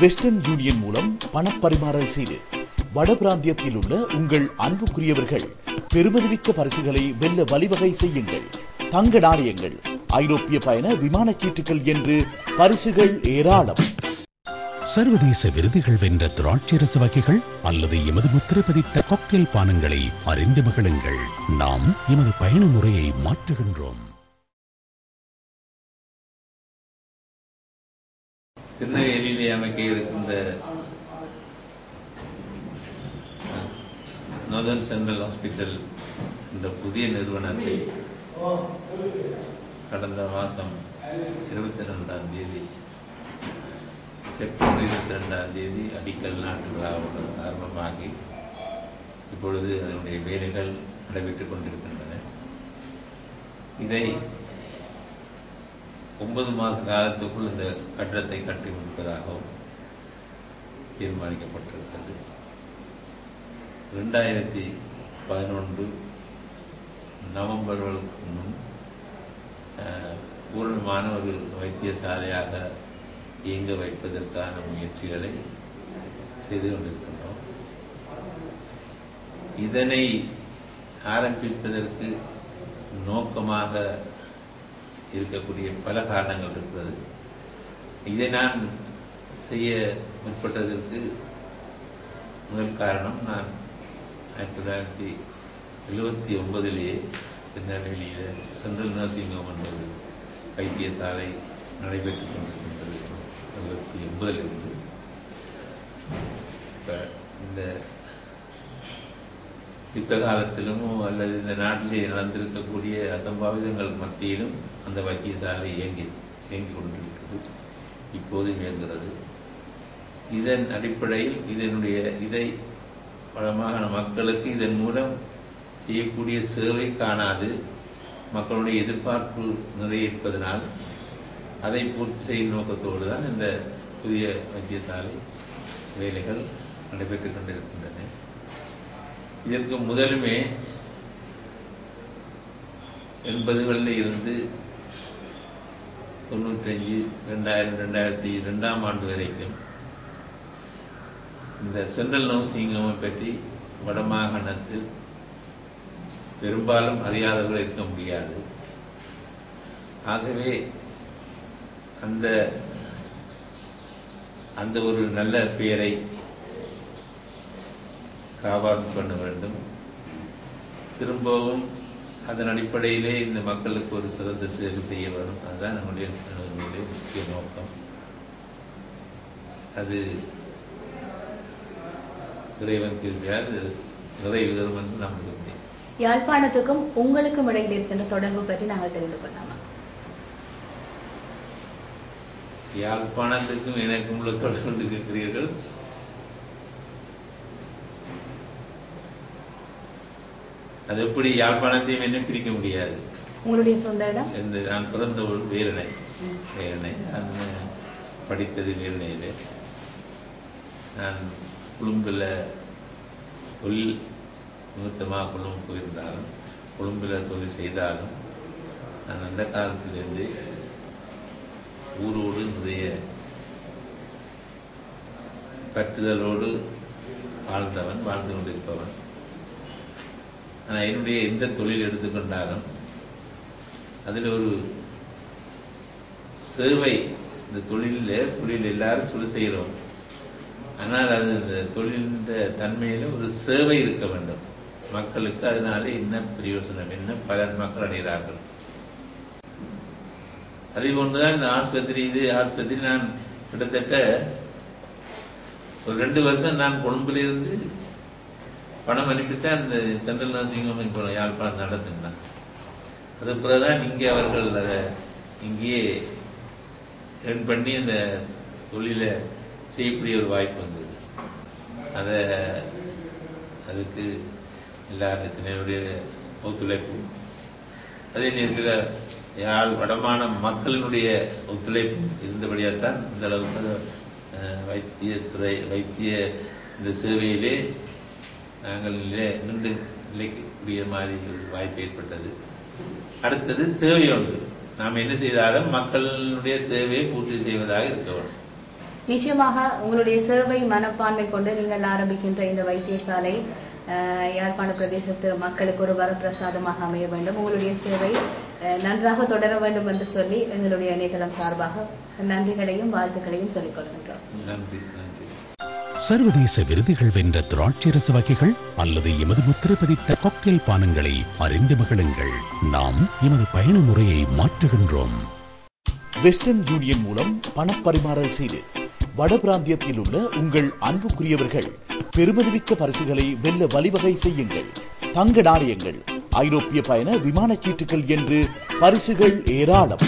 Western union மூலம் பணப்பரிமாறல் செய்து வட பிராந்தியத்தில் உள்ள உங்கள் அன்புக்குரியவர்கள் பெருமதிமிக்க பரிசுகளை வெல்ல வழிவகை செய்யுங்கள். தங்க நாணயங்கள் ஐரோப்பிய பயண விமான சீட்டுகள் என்று பரிசுகள் ஏராளம். சர்வதேச விருதுகள் வென்ற திராட்சரச வகைகள் அல்லது எமது முத்திரை பதித்த காக்டெயில் பானங்களை அறிந்து மகிழுங்கள். நாம் எமது பயண முறையை மாற்றுகின்றோம். திருநெல்வேலியிலே அமைக்க இருக்கின்ற நோர்தன் சென்ட்ரல் ஹாஸ்பிட்டல் இந்த புதிய நிறுவனத்தை கடந்த மாதம் இருபத்தி ரெண்டாம் தேதி செப்டம்பர் இருபத்தி ரெண்டாம் தேதி அடிக்கல் நாட்டு விழாவுடன் ஆரம்பமாகி இப்பொழுது அதனுடைய வேலைகள் நடைபெற்றுக் கொண்டிருக்கின்றன. இதை ஒன்பது மாத காலத்துக்குள் இந்த கட்டடத்தை கட்டி முடிப்பதாகவும் தீர்மானிக்கப்பட்டிருக்கிறது. ரெண்டாயிரத்தி பதினொன்று நவம்பர்களுக்கு முன் அஹ், பூரணமான ஒரு வைத்தியசாலையாக இயங்க வைப்பதற்கான முயற்சிகளை செய்து கொண்டிருக்கின்றோம். இதனை ஆரம்பிப்பதற்கு நோக்கமாக இருக்கக்கூடிய பல காரணங்கள் இருக்கிறது இதை நான் செய்ய முற்பட்டதற்கு முதல் காரணம் நான் ஆயிரத்தி தொள்ளாயிரத்தி எழுபத்தி ஒன்பதிலேயே திருநெல்வேலியில் சென்ட்ரல் நர்சிங் ஹோம் என்பது வைத்தியசாலை நடைபெற்றுக் கொண்டிருக்கின்றது. எழுபத்தி ஒன்பதிலிருந்து இப்போ இந்த யுத்த காலத்திலும் அல்லது இந்த நாட்டிலே நடந்திருக்கக்கூடிய அசம்பாவிதங்கள் மத்தியிலும் அந்த வைத்தியசாலை இயங்கி இயங்கிக் கொண்டிருக்கிறது. இப்போதும் இயங்குகிறது. இதன் அடிப்படையில் இதனுடைய இதை வளமான மக்களுக்கு இதன் மூலம் செய்யக்கூடிய சேவை காணாது மக்களுடைய எதிர்பார்ப்பு நிறைவேற்பதனால் அதை பூர்த்தி செய்யும் நோக்கத்தோடு தான் இந்த புதிய வைத்தியசாலை வேலைகள் நடைபெற்றுக் கொண்டிருக்கின்றன. இதற்கு முதலுமே எண்பதுகளில் இருந்து தொண்ணூற்றஞ்சு ரெண்டாயிரம் ரெண்டாயிரத்தி ரெண்டாம் ஆண்டு வரைக்கும் இந்த சென்ட்ரல் நர்சிங் பற்றி வடமாகாணத்தில் பெரும்பாலும் அறியாதவர்கள் இருக்க முடியாது. ஆகவே அந்த அந்த ஒரு நல்ல பெயரை காபாத்து பண்ண வேண்டும். திரும்பவும் அதன் அடிப்படையிலே இந்த மக்களுக்கு ஒரு சிறந்த சேவை செய்ய வேண்டும். அதுதான் நம்முடைய முக்கிய நோக்கம். அது இறைவன் இது நிறைவு தரும் என்று நம்புகிறேன் யாழ்ப்பாணத்துக்கும் உங்களுக்கும் இடையில் இருக்கின்ற தொடர்பு பற்றி நாங்கள் தெரிந்து கொள்ளலாமா. யாழ்ப்பாணத்துக்கும் எனக்கும் உள்ள தொடர்பு கேட்கிறீர்கள் அது எப்படி யாழ்ப்பாணத்தையும் என்ன பிரிக்க முடியாது. உங்களுடைய சொந்த இடம்? இந்த நான் பிறந்த ஒரு வீரனை. வீரனை. நான் படித்தது வீரனையில். நான் கொழும்பில் தொழில் நிமித்தமாக கொழும்பு போயிருந்தாலும் கொழும்பில் தொழில் செய்தாலும் நான் அந்த காலத்திலிருந்து ஊரோடு நிறைய பற்றுதலோடு வாழ்ந்தவன் வாழ்ந்து கொண்டிருப்பவன். ஆனால் என்னுடைய எந்த தொழில் எடுத்துக்கொண்டாலும் அதில் ஒரு சேவை இந்த தொழிலில் தொழில் எல்லாரும் சொல்லி செய்கிறோம். ஆனால் அது இந்த தொழிலின் தன்மையில் ஒரு சேவை இருக்க வேண்டும். மக்களுக்கு அதனால என்ன பிரயோசனம் என்ன பலன் மக்கள் அடைகிறார்கள்? அதே போன்றுதான் இந்த ஆஸ்பத்திரி இது ஆஸ்பத்திரி நான் கிட்டத்தட்ட ஒரு ரெண்டு வருஷம் நான் கொழும்பிலிருந்து பணம் அனுப்பித்தான் இந்த சென்ட்ரல் நர்சிங் ஹோம் இப்போ யாழ்ப்பாணம் நடத்தினான் அது பிறகுதான் இங்கே அவர்கள் அதை இங்கேயே ஏர்ன் பண்ணி அந்த தொழிலை செய்யக்கூடிய ஒரு வாய்ப்பு வந்தது. அதை அதுக்கு எல்லாத்தினுடைய ஒத்துழைப்பு அதே நேரத்தில் யாழ் வடமான மக்களினுடைய ஒத்துழைப்பு இருந்தபடியாக தான் இந்த அளவுக்கு வைத்தியத்துறை வைத்திய இந்த சேவையிலே நாங்கள் நிலை நின்று நிலைக்கக்கூடிய மாதிரி வாய்ப்பு ஏற்பட்டது. அடுத்தது தேவை ஒன்று. நாம் என்ன செய்தாலும் மக்களுடைய தேவையை பூர்த்தி செய்வதாக இருக்க வேண்டும். நிச்சயமாக உங்களுடைய சேவை மனப்பான்மை கொண்டு நீங்கள் ஆரம்பிக்கின்ற இந்த வைத்தியசாலை யாழ்ப்பாண பிரதேசத்து மக்களுக்கு ஒரு வரப்பிரசாதமாக அமைய வேண்டும். உங்களுடைய சேவை நன்றாக தொடர வேண்டும் என்று சொல்லி எங்களுடைய இணையதளம் சார்பாக நன்றிகளையும் வாழ்த்துக்களையும் சொல்லிக் கொள்கின்றோம் நன்றி. சர்வதேச விருதுகள் வென்ற திராட்சரச வகைகள் அல்லது எமது முத்திரை பதித்த காக்டெயில் பானங்களை அறிந்து மகிழுங்கள். நாம் எமது பயண முறையை மாற்றுகின்றோம். வெஸ்டர்ன் யூனியன் மூலம் பணப்பரிமாறல் செய்து வட பிராந்தியத்தில் உள்ள உங்கள் அன்புக்குரியவர்கள் பெருமதிமிக்க பரிசுகளை வெல்ல வழிவகை செய்யுங்கள். தங்க நாணயங்கள் ஐரோப்பிய பயண விமான சீட்டுகள் என்று பரிசுகள் ஏராளம்.